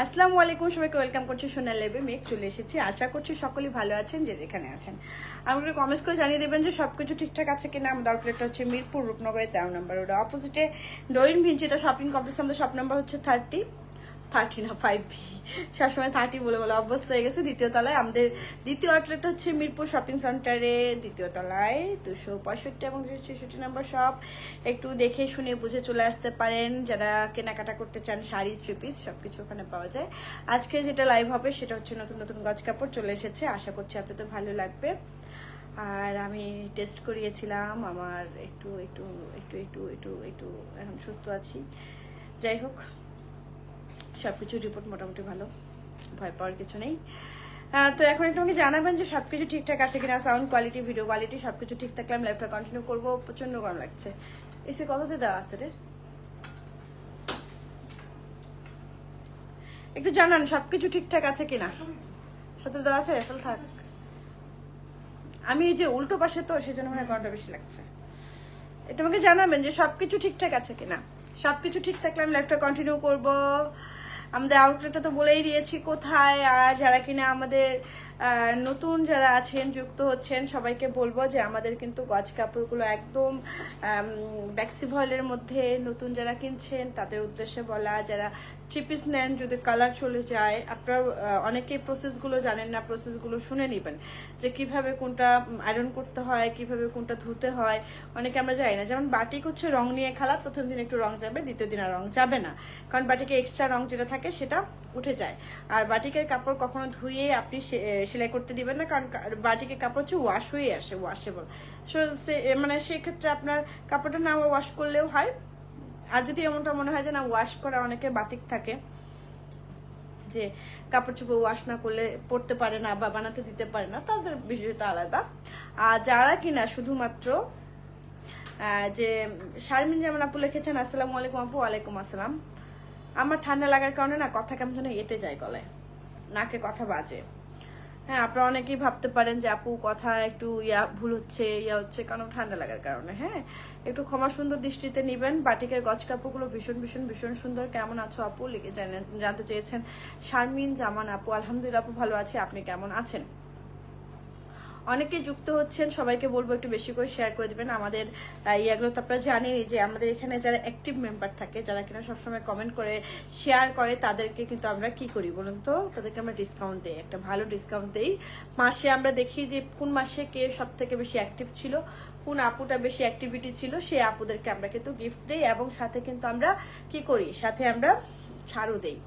আসসালামু আলাইকুম, সবাইকে ওয়েলকাম করছি সোনা লেবে মেঘ, চলে এসেছি। আশা করছি সকলেই ভালো আছেন, যে যেখানে আছেন। আমাকে কমেন্টস করে জানিয়ে দেবেন যে সব কিছু ঠিকঠাক আছে কিনা। দরকার আউটলেটটা হচ্ছে মিরপুর রূপনগরের তেরো নম্বর ওটা অপোজিটে ডোইন ভিঞ্চি এটা শপিং কমপ্লেক্স আমাদের শপ নাম্বার হচ্ছে থার্টি থার্টি না ফাইভ ভি সবসময় থার্টি বলে বলে অভ্যস্ত হয়ে গেছে দ্বিতীয় তলায় আমাদের দ্বিতীয় আউটলেট হচ্ছে মিরপুর শপিং সেন্টারে দ্বিতীয় তলায় দুশো পঁয়ষট্টি এবং দুশো ছেষট্টি নম্বর শপ একটু দেখে শুনে বুঝে চলে আসতে পারেন যারা কেনাকাটা করতে চান শাড়ি থ্রি পিস সব কিছু ওখানে পাওয়া যায় আজকে যেটা লাইভ হবে সেটা হচ্ছে নতুন নতুন গজ কাপড় চলে এসেছে আশা করছি আপনাদের ভালো লাগবে আর আমি টেস্ট করিয়েছিলাম আমার একটু একটু একটু একটু একটু একটু এখন সুস্থ আছি যাই হোক সব কিছু রিপোর্ট মোটামুটি ভালো। ভয় পাওয়ার কিছু নেই। তো এখন একটু আমাকে জানাবেন যে সব কিছু ঠিকঠাক আছে কিনা সাউন্ড কোয়ালিটি ভিডিও কোয়ালিটি সব কিছু ঠিক থাকলে আমি লাইফটা কন্টিনিউ করব। প্রচণ্ড গরম লাগছে। এসে কততে দেওয়া আছে রে? একটু জানান সব কিছু ঠিকঠাক আছে কিনা? সত্য দেওয়া আছে? তাহলে থাক। আমি এই যে উল্টো পাশে তো, সেজন্য মানে গরমটা বেশি লাগছে। এটা আমাকে জানাবেন যে সব কিছু ঠিকঠাক আছে কিনা? সব কিছু ঠিক থাকলে আমি লাইফটা কন্টিনিউ করব। আমাদের আউটলেটটা তো বলেই দিয়েছি কোথায় আর যারা কিনা আমাদের নতুন যারা আছেন, যুক্ত হচ্ছেন, সবাইকে বলব যে আমাদের কিন্তু গজ কাপড়গুলো একদম ব্যাক্সিভয়েলের মধ্যে নতুন যারা কিনছেন, তাদের উদ্দেশ্যে বলা, যারা চিপিস নেন, যদি কালার চলে যায়, আপনারা অনেকেই প্রসেসগুলো জানেন না প্রসেসগুলো শুনে নেবেন যে কীভাবে কোনটা আয়রন করতে হয়, কীভাবে কোনটা ধুতে হয়, অনেকে আমরা জানি না। যেমন বাটিক হচ্ছে রং নিয়ে খেলা, প্রথম দিন একটু রং যাবে, দ্বিতীয় দিন আর রং যাবে না। কারণ বাটিকে এক্সট্রা রং যেটা থাকে, সেটা উঠে যায়। আর বাটিকের কাপড় কখনো ধুয়ে আপনি সেলাই করতে দিবেন না, কারণ বাটিকের কাপড় হচ্ছে ওয়াশ হয়ে আসে ওয়াশেবল সো মানে সেক্ষেত্রে আপনার কাপড়টা না ওয়াশ করলেও হয়। আর যদি এমনটা মনে হয় যে না ওয়াশ করা অনেকে বাতিক থাকে, যে কাপড় চোপড় ওয়াশ না করলে পরতে পারে না বা বানাতে দিতে পারে না, তাদের বিষয়টা আলাদা। আর যারা কিনা শুধুমাত্র যে শারমিন যেমন আপু লিখেছেন, আসসালামু আলাইকুম আপু, ওয়ালাইকুম আসসালাম। আমার ঠান্ডা লাগার কারণে না, কথা কেমন যেন এটে যায় গলায়, নাকে কথা বাজে। হ্যাঁ আপনারা অনেকেই ভাবতে পারেন যে আপু, কথা একটু ইয়া, ভুল হচ্ছে, ইয়া হচ্ছে, কারণ ঠান্ডা লাগার কারণে হ্যাঁ? একটু ক্ষমা সুন্দর দৃষ্টিতে নেবেন। বাটিকের গজ কাপড়গুলো ভীষণ ভীষণ ভীষণ সুন্দর। কেমন আছো আপু? জানতে চেয়েছেন শারমিন জামান আপু। আলহামদুলিল্লাহ আপু, ভালো আছি। আপনি কেমন আছেন? অনেকে যুক্ত হচ্ছেন, সবাইকে বলব একটু বেশি করে শেয়ার করে দেবেন। আমাদের ইয়াগুলো তো আপনারা জানেনই যে আমাদের এখানে যারা অ্যাক্টিভ মেম্বার থাকে, যারা কিনা সবসময় কমেন্ট করে শেয়ার করে, তাদেরকে কিন্তু আমরা কি করি বলুন তো? তাদেরকে আমরা ডিসকাউন্ট দিই, একটা ভালো ডিসকাউন্ট দিই। মাসে আমরা দেখি যে কোন মাসে কে সব থেকে বেশি অ্যাক্টিভ ছিল, কোন আপুটা বেশি অ্যাক্টিভিটি ছিল, সেই আপুদেরকে আমরা কিন্তু গিফট দিই এবং সাথে কিন্তু আমরা কি করি? সাথে আমরা ছাড়ও দেই।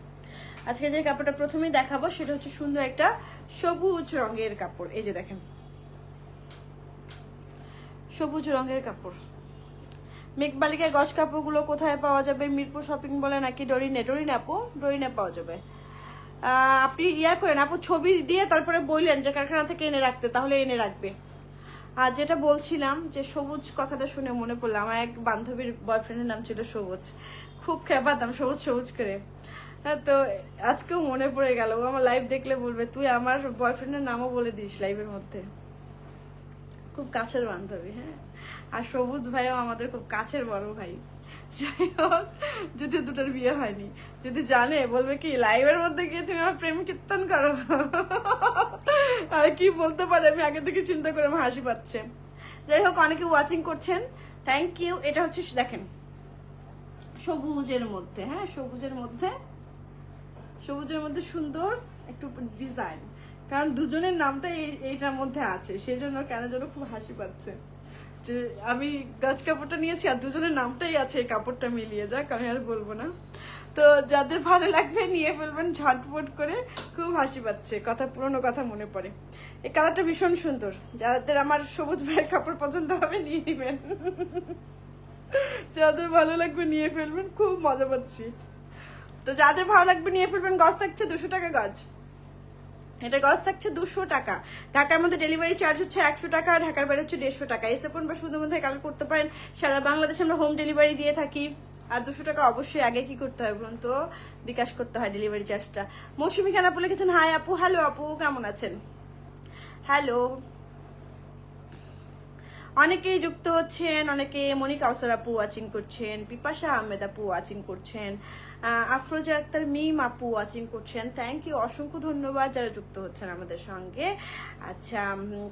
আজকে যে কাপড়টা প্রথমেই দেখাবো, সেটা হচ্ছে সুন্দর একটা সবুজ রঙের কাপড়। এই যে দেখেন সবুজ রঙের কাপড়। মেঘবালিকায় গজ কাপড়গুলো কোথায় পাওয়া যাবে? মিরপুর শপিং বলে নাকি ডরিনে? ডরিনে আপু ডরিনে পাওয়া যাবে। আপনি ইয়া করেন আপু ছবি দিয়ে তারপরে বললেন যে কারখানা থেকে এনে রাখতে তাহলে এনে রাখবে। আর যেটা বলছিলাম যে সবুজ কথাটা শুনে মনে পড়ল আমার এক বান্ধবীর বয়ফ্রেন্ডের নাম ছিল সবুজ। খুব খেপাতাম সবুজ সবুজ করে। হ্যাঁ, তো আজকেও মনে পড়ে গেল ও আমার লাইভ দেখলে বলবে তুই আমার বয়ফ্রেন্ডের নামও বলে দিস লাইভের মধ্যে। খুব কাছের বান্ধবী হ্যাঁ? আর সবুজ ভাইও আমাদের খুব কাছের বড় ভাই। যাই হোক, যদি দুটোর বিয়ে হয়নি, যদি জানে, বলবে কি লাইভের মধ্যে গিয়ে তুমি আমার প্রেম কীর্তন করো? আর কি বলতে পারে, আমি আগে থেকে চিন্তা করে আমার হাসি পাচ্ছে। যাই হোক, অনেকে ওয়াচিং করছেন। থ্যাংক ইউ এটা হচ্ছে, দেখেন, সবুজের মধ্যে হ্যাঁ? সবুজের মধ্যে সবুজের মধ্যে সুন্দর একটু ডিজাইন কারণ দুজনের নামটা এই- এইটার মধ্যে আছে। সেজন্য কেন যেন খুব হাসি পাচ্ছে। যে আমি গাছ কাপড়টা নিয়েছি আর দুজনের নামটাই আছে, এই কাপড়টা মিলিয়ে যাক, আমি আর বলব না। তো যাদের ভালো লাগবে, নিয়ে ফেলবেন ঝটপট করে, খুব হাসি পাচ্ছে, কথা, পুরনো কথা মনে পড়ে। এই কালারটা ভীষণ সুন্দর। যাদের আমার সবুজ ভাইয়ের কাপড় পছন্দ হবে, নিয়ে নেবেন। যাদের ভালো লাগবে, নিয়ে ফেলবেন, খুব মজা পাচ্ছি। তো যাদের ভালো লাগবে, নিয়ে ফেলবেন গজ থাকছে দুশো টাকা গজ এটা গজ থাকছে দুশো টাকা। ঢাকার মধ্যে ডেলিভারি চার্জ হচ্ছে একশো টাকা, ঢাকার বাইরে হচ্ছে দেড়শো টাকা। এসে পড়ুন বা শুধু মধ্যে করতে পারেন, সারা বাংলাদেশে আমরা হোম ডেলিভারি দিয়ে থাকি। আর দুশো টাকা অবশ্যই আগে কি করতে হয় বলুন তো? বিকাশ করতে হয় ডেলিভারি চার্জটা মৌসুমি খান আপু লিখেছেন, হাই আপু হ্যালো আপু, কেমন আছেন? হ্যালো অনেকেই যুক্ত হচ্ছেন, অনেকে মনিকা কাউসার আপু ওয়াচিং করছেন, পিপাসা আহমেদ আপু ওয়াচিং করছেন। আফরোজা আক্তার মিম আপু ওয়াচিং করছেন। থ্যাংক ইউ অসংখ্য ধন্যবাদ যারা যুক্ত হচ্ছেন আমাদের সঙ্গে। আচ্ছা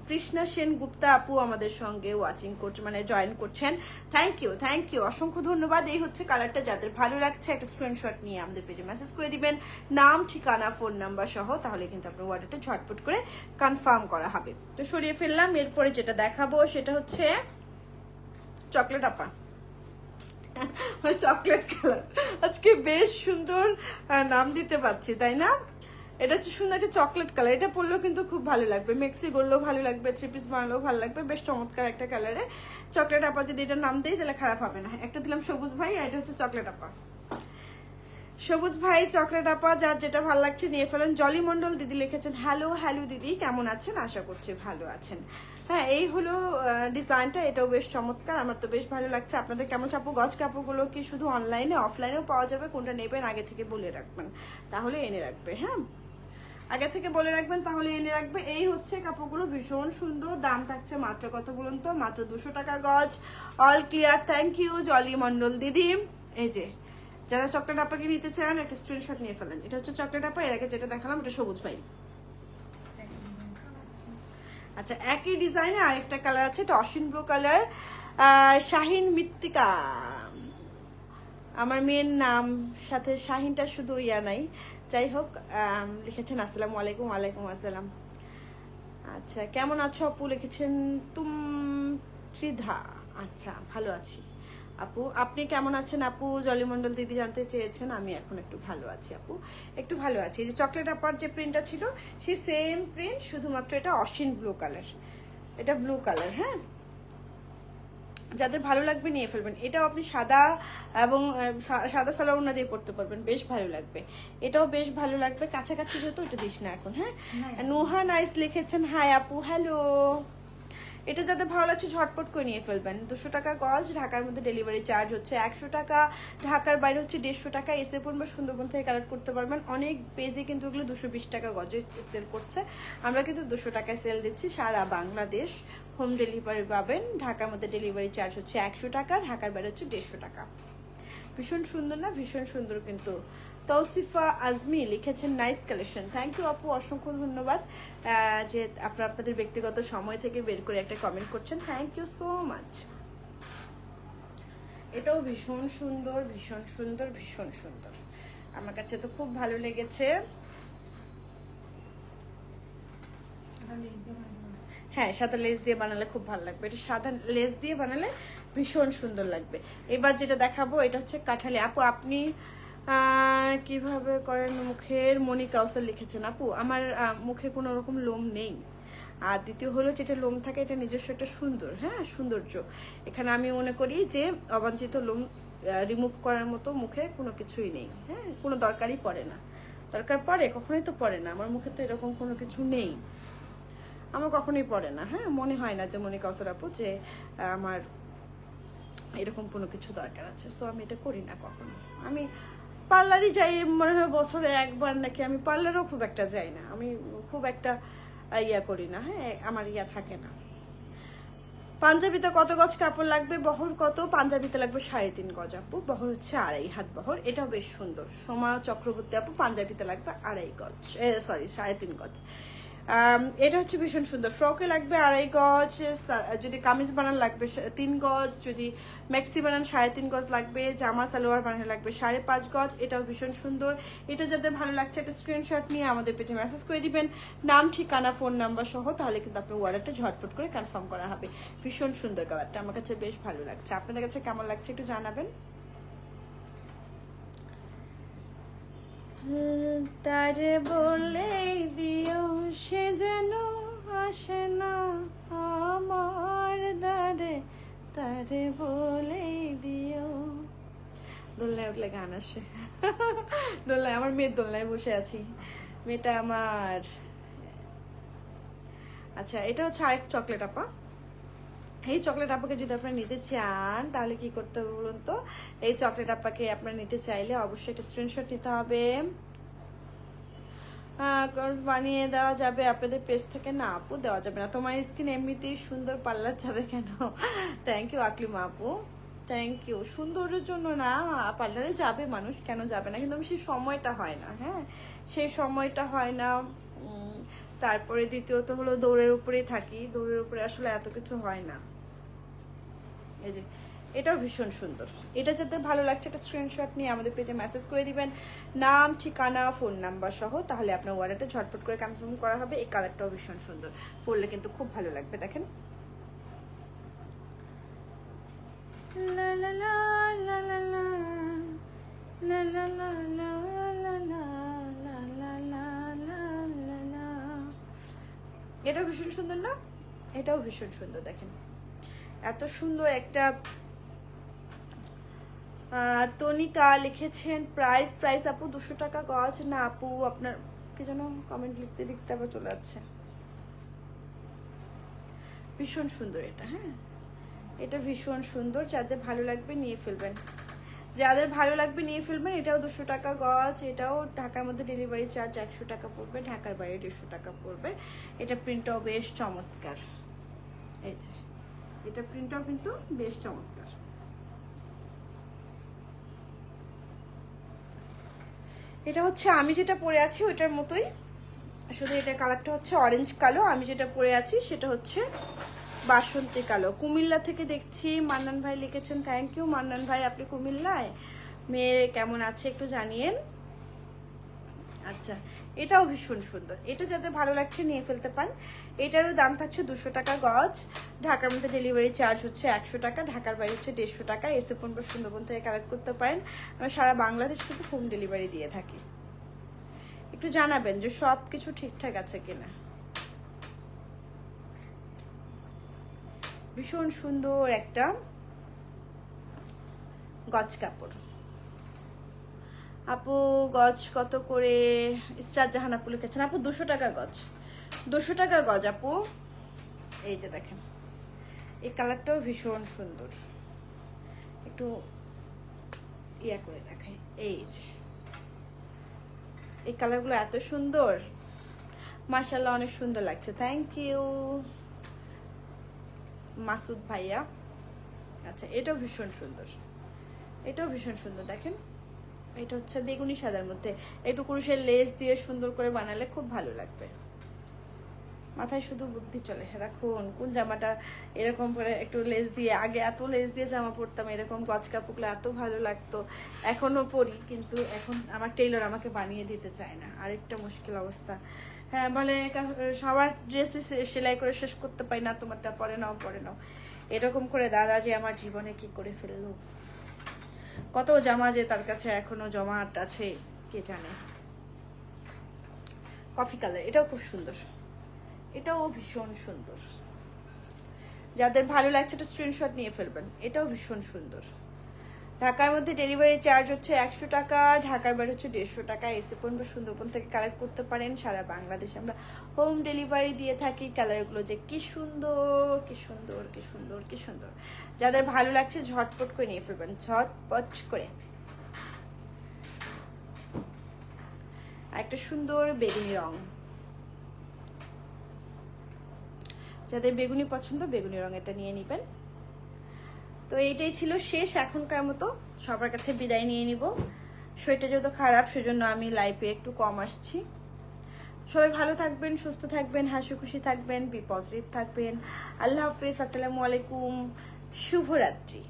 কৃষ্ণা সেন গুপ্তা আপু আমাদের সঙ্গে ওয়াচিং করছে মানে জয়েন করছেন। থ্যাংক ইউ থ্যাংক ইউ অসংখ্য ধন্যবাদ। এই হচ্ছে কালারটা যাদের ভালো লাগছে, একটা স্ক্রিনশট নিয়ে আমাদের পেজে মেসেজ করে দিবেন। নাম, ঠিকানা ফোন নাম্বার সহ, তাহলে কিন্তু আপনার অর্ডারটা ঝটপট করে কনফার্ম করা হবে। তো সরিয়ে ফেললাম, এরপরে যেটা দেখাবো, সেটা হচ্ছে চকলেট আপা। মানে চকলেট কালার আজকে বেশ সুন্দর নাম দিতে পারছি, তাই না? এটা হচ্ছে সুন্দর একটা চকলেট কালার এটা পরলেও কিন্তু খুব ভালো লাগবে। মেক্সি করলেও ভালো লাগবে থ্রি পিস বানালেও ভালো লাগবে। বেশ চমৎকার একটা কালারে চকলেট আপা যদি এটা নাম দিই, তাহলে খারাপ হবে না। একটা দিলাম সবুজ ভাই, আর এটা হচ্ছে চকলেট আপা সবুজ ভাই চকলেট আপা, যার যেটা ভালো লাগছে নিয়ে ফেলেন। জলি মন্ডল দিদি লিখেছেন হ্যালো হ্যালো দিদি, কেমন আছেন? আশা করছি ভালো আছেন। হ্যাঁ এই হলো ডিজাইনটা এটাও বেশ চমৎকার। আমার তো বেশ ভালো লাগছে। আপনাদের কেমন চাপু, গজ কাপড়গুলো কি শুধু অনলাইনে অফলাইনেও পাওয়া যাবে? কোনটা নেবেন? আগে থেকে বলে রাখবেন। তাহলে এনে রাখবে হ্যাঁ? আগে থেকে বলে রাখবেন, তাহলে এনে রাখবে। এই হচ্ছে কাপড়গুলো ভীষণ সুন্দর, দাম থাকছে মাত্র কত বলুন তো? মাত্র দুশো টাকা গজ। All clear thank you Jolly Mondal দিদি। এই যে, যারা চকলেট আপাকে নিতে চান, একটা স্ক্রিনশট নিয়ে ফেলেন। এটা হচ্ছে চকলেট আপা এর আগে যেটা দেখালাম এটা সবুজ ভাই আচ্ছা একই ডিজাইনে আরেকটা কালার আছে, এটা অসীন ব্লু কালার শাহিন মৃত্তিকা। আমার মেয়ের নাম, সাথে শাহিনটা শুধু ইয়া নাই। যাই হোক লিখেছেন, আসসালামু আলাইকুম, ওয়ালাইকুম আসসালাম। আচ্ছা কেমন আছো অপু লিখেছেন, তুম ত্রিধা। আচ্ছা ভালো আছি। আপু আপনি কেমন আছেন আপু? জলিমণ্ডল দিদি জানতে চেয়েছেন আমি এখন একটু ভালো আছি আপু। একটু ভালো আছি। এই যে চকলেট আপার যে প্রিন্টটা ছিল সেই সেম প্রিন্ট শুধুমাত্র এটা অসীন ব্লু কালার এটা ব্লু কালার হ্যাঁ? যাদের ভালো লাগবে নিয়ে ফেলবেন। এটাও আপনি সাদা এবং সাদা সালোয়ার দিয়ে পড়তে পারবেন। বেশ ভালো লাগবে। এটাও বেশ ভালো লাগবে। কাছাকাছি যেহেতু এটা দিস না এখন হ্যাঁ? নুহা নাইস লিখেছেন হাই আপু হ্যালো। এটা যাদের ভালো লাগছে, ঝটপট করে নিয়ে ফেলবেন। দুশো টাকা গজ, ঢাকার মধ্যে ডেলিভারি চার্জ হচ্ছে একশো টাকা। ঢাকার বাইরে হচ্ছে দেড়শো টাকা। এসে পড়বে সুন্দরবন থেকে কালেক্ট করতে পারবেন। অনেক পেজে কিন্তু এগুলো দুশো বিশ টাকা গজে সেল করছে। আমরা কিন্তু দুশো টাকায় সেল দিচ্ছি। সারা বাংলাদেশ হোম ডেলিভারি পাবেন। ঢাকার মধ্যে ডেলিভারি চার্জ হচ্ছে একশো টাকা, ঢাকার বাইরে হচ্ছে দেড়শো টাকা। ভীষণ সুন্দর না? ভীষণ সুন্দর কিন্তু তৌসিফা আজমি লিখেছেন নাইস কালেকশন থ্যাংক ইউ আপু অসংখ্য ধন্যবাদ। যে আপনারা আপনাদের ব্যক্তিগত সময় থেকে বের করে একটা কমেন্ট করছেন থ্যাংক ইউ সো মাচ এটাও ভীষণ সুন্দর ভীষণ সুন্দর ভীষণ সুন্দর। আমার কাছে তো খুব ভালো লেগেছে। হ্যাঁ সাদা লেস দিয়ে বানালে খুব ভালো লাগবে। এটা সাদা লেস দিয়ে বানালে ভীষণ সুন্দর লাগবে। এবার যেটা দেখাবো এটা হচ্ছে কাঁঠালি। আপু আপনি কীভাবে করেন? মুখের মনি কাউসার লিখেছেন। আপু, আমার মুখে কোনো রকম লোম নেই। আর দ্বিতীয় হলো যেটা লোম থাকে, এটা নিজস্ব একটা সুন্দর হ্যাঁ সৌন্দর্য। এখানে আমি মনে করি যে অবাঞ্ছিত লোম রিমুভ করার মতো মুখে কোনো কিছুই নেই হ্যাঁ কোনো দরকারই পড়ে না। দরকার পড়ে? কখনোই তো পড়ে না। আমার মুখে তো এরকম কোনো কিছু নেই। আমার কখনোই পড়ে না হ্যাঁ মনে হয় না যে মনে কাউসার আপু যে, আমার এরকম কোনো কিছু দরকার আছে। সো আমি এটা করি না কখনো। আমি পার্লারই যাই মনে হয় বছরে একবার নাকি, আমি পার্লারও খুব একটা যাই না। আমি খুব একটা ইয়া করি না হ্যাঁ আমার ইয়া থাকে না। পাঞ্জাবিতে কত গজ কাপড় লাগবে? বহর কত? পাঞ্জাবিতে লাগবে সাড়ে তিন গজ আপু। বহর হচ্ছে আড়াই হাত বহর। এটাও বেশ সুন্দর। সোমা চক্রবর্তী আপু, পাঞ্জাবিতে লাগবে আড়াই গজ সরি সাড়ে তিন গজ। এটা হচ্ছে ভীষণ সুন্দর। ফ্রকে লাগবে আড়াই গজ যদি কামিজ বানান লাগবে তিন গজ, যদি ম্যাক্সি বানান সাড়ে তিন গজ লাগবে, জামা, সালোয়ার বানানো লাগবে সাড়ে পাঁচ গজ, এটাও ভীষণ সুন্দর। এটা যাদের ভালো লাগছে একটা স্ক্রিনশট নিয়ে আমাদের পেজে মেসেজ করে দিবেন। নাম, ঠিকানা ফোন নাম্বার সহ, তাহলে কিন্তু আপনার অর্ডারটা ঝটপট করে কনফার্ম করা হবে। ভীষণ সুন্দর কালারটা আমার কাছে বেশ ভালো লাগছে। আপনাদের কাছে কেমন লাগছে একটু জানাবেন? তারে বলে দিও, সে যেন আসে না আমার দ্বারে। তারে বলে দিও। দোলনায় উঠলে গান আসে। দোলনায়, আমার মেয়ের দোলনায় বসে আছি। মেয়েটা আমার আচ্ছা এটা হচ্ছে আরেক চকলেট আপা। এই চকলেট আপাকে যদি আপনারা নিতে চান, তাহলে কি করতে হবে বলুন তো? এই চকলেট আপাকে আপনারা নিতে চাইলে অবশ্যই একটা স্ক্রিনশট নিতে হবে। বানিয়ে দেওয়া যাবে। আপনাদের পেজ থেকে না আপু, দেওয়া যাবে না। তোমার স্কিন এমনিতেই সুন্দর পার্লার যাবে কেন? থ্যাংক ইউ আকলিমা আপু। থ্যাংক ইউ সৌন্দর্যের জন্য না, পার্লারে যাবে মানুষ, কেন যাবে না? কিন্তু আমি সেই সময়টা হয় না হ্যাঁ? সেই সময়টা হয় না। তারপরে দ্বিতীয়ত হলো দৌড়ের উপরেই থাকি। দৌড়ের উপরে আসলে এত কিছু হয় না। এই যে এটাও ভীষণ সুন্দর এটা যাতে ভালো লাগছে একটা স্ক্রিনশট নিয়ে আমাদের পেজে মেসেজ করে দিবেন নাম ঠিকানা ফোন নাম্বার সহ তাহলে আপনার ওয়ালেটে ঝটপট করে কনফার্ম করা হবে এই কালারটাও ভীষণ সুন্দর পরলে কিন্তু খুব ভালো লাগবে দেখেন la la la এটাও ভীষণ সুন্দর না এটাও ভীষণ সুন্দর দেখেন এত সুন্দর একটা তনিকা লিখেছেন, প্রাইস প্রাইস আপু, দুশো টাকা গজ। না আপু, আপনার, কি যেন কমেন্ট লিখতে লিখতে আবার চলে যাচ্ছে ভীষণ সুন্দর এটা হ্যাঁ? এটা ভীষণ সুন্দর, যাদের ভালো লাগবে নিয়ে ফেলবেন। যাদের ভালো লাগবে নিয়ে ফেলবেন, এটাও দুশো টাকা গজ, এটাও ঢাকার মধ্যে ডেলিভারি চার্জ একশো টাকা পড়বে, ঢাকার বাইরে দেড়শো টাকা পড়বে। এটা প্রিন্টটাও বেশ চমৎকার। এই যে। এটা প্রিন্টটাও কিন্তু বেশ চমৎকার। এটা হচ্ছে, আমি যেটা পরে আছি ওইটার মতোই। শুধু এটা কালারটা হচ্ছে অরেঞ্জ কালো, আমি যেটা পরে আছি সেটা হচ্ছে বাসন্তী কালো। কুমিল্লা থেকে দেখছি, মান্নান ভাই লিখেছেন থ্যাংক ইউ মান্নান ভাই, আপনি কুমিল্লায়? মেয়ে কেমন আছে একটু জানিয়েন। আচ্ছা এটাও ভীষণ সুন্দর। এটা যাদের ভালো লাগছে নিয়ে ফেলতে পান এটারও দাম থাকছে দুশো টাকা গজ। ঢাকার মধ্যে ডেলিভারি চার্জ হচ্ছে একশো টাকা, ঢাকার বাইরে হচ্ছে দেড়শো টাকা। এসে পনেরো সুন্দরবন থেকে কালেক্ট করতে পারেন। আমরা সারা বাংলাদেশ কিন্তু হোম ডেলিভারি দিয়ে থাকি। একটু জানাবেন যে সব কিছু ঠিকঠাক আছে কিনা? ভীষণ সুন্দর একটা গজ কাপড়। আপু গজ কত করে? স্টার জাহান আপু লিখেছেন। আপু, দুশো টাকা গজ। দুশো টাকা গজ, আপু। এই যে দেখেন। এই কালারটাও ভীষণ সুন্দর। একটু ইয়া করে দেখাই। এই যে। এই কালারগুলো এত সুন্দর। মাশাল্লাহ অনেক সুন্দর লাগছে। থ্যাংক ইউ মাসুদ ভাইয়া। আচ্ছা এটাও ভীষণ সুন্দর। এটাও ভীষণ সুন্দর। দেখেন। এটা হচ্ছে বেগুনি সাদার মধ্যে। একটু কুরুশের লেস দিয়ে সুন্দর করে বানালে খুব ভালো লাগবে। মাথায় শুধু বুদ্ধি চলে, সারাক্ষণ কোন জামাটা এরকম করে একটু লেস দিয়ে, আগে এত লেস দিয়ে জামা পরতাম, এরকম গচকা পুকলে এত ভালো লাগতো, এখনও পরি, কিন্তু এখন আমার টেইলর আমাকে বানিয়ে দিতে চায় না। আরেকটা মুশকিল অবস্থা। হ্যাঁ বলে সবার ড্রেসে সেলাই করে শেষ করতে পারি না, তোমারটা পরে নাও পরে নাও। এরকম করে দাদা যে আমার জীবনে কি করে ফেলল। কত জামা যে তার কাছে এখনও জমাট আছে, কে জানে। কফি কালার এটাও খুব সুন্দর। এটাও ভীষণ সুন্দর। যাদের ভালো লাগছে, একটা স্ক্রিনশট নিয়ে ফেলবেন। এটাও ভীষণ সুন্দর। ঢাকার মধ্যে ডেলিভারি চার্জ হচ্ছে একশো টাকা, ঢাকার বাইরে হচ্ছে দেড়শো টাকা। এসে পর্যন্ত সুন্দরবন থেকে কালেক্ট করতে পারেন। সারা বাংলাদেশে আমরা হোম ডেলিভারি দিয়ে থাকি। কালারগুলো যে কি সুন্দর কি সুন্দর কি সুন্দর কি সুন্দর। যাদের ভালো লাগছে ঝটপট করে নিয়ে ফেলবেন। ঝটপট করে। একটা সুন্দর বেগুনি রং। যাদের বেগুনি পছন্দ, বেগুনি রং এটা নিয়ে নেবেন। তো এইটাই ছিল শেষ, এখনকার মতো সবার কাছে বিদায় নিয়ে নিব। শরীরটা যেহেতু খারাপ, সেজন্য আমি লাইফে একটু কম আসছি। সবাই ভালো থাকবেন, সুস্থ থাকবেন, হাসি খুশি থাকবেন বি পজিটিভ থাকবেন। আল্লাহ হাফিজ, আসসালামু আলাইকুম, শুভরাত্রি।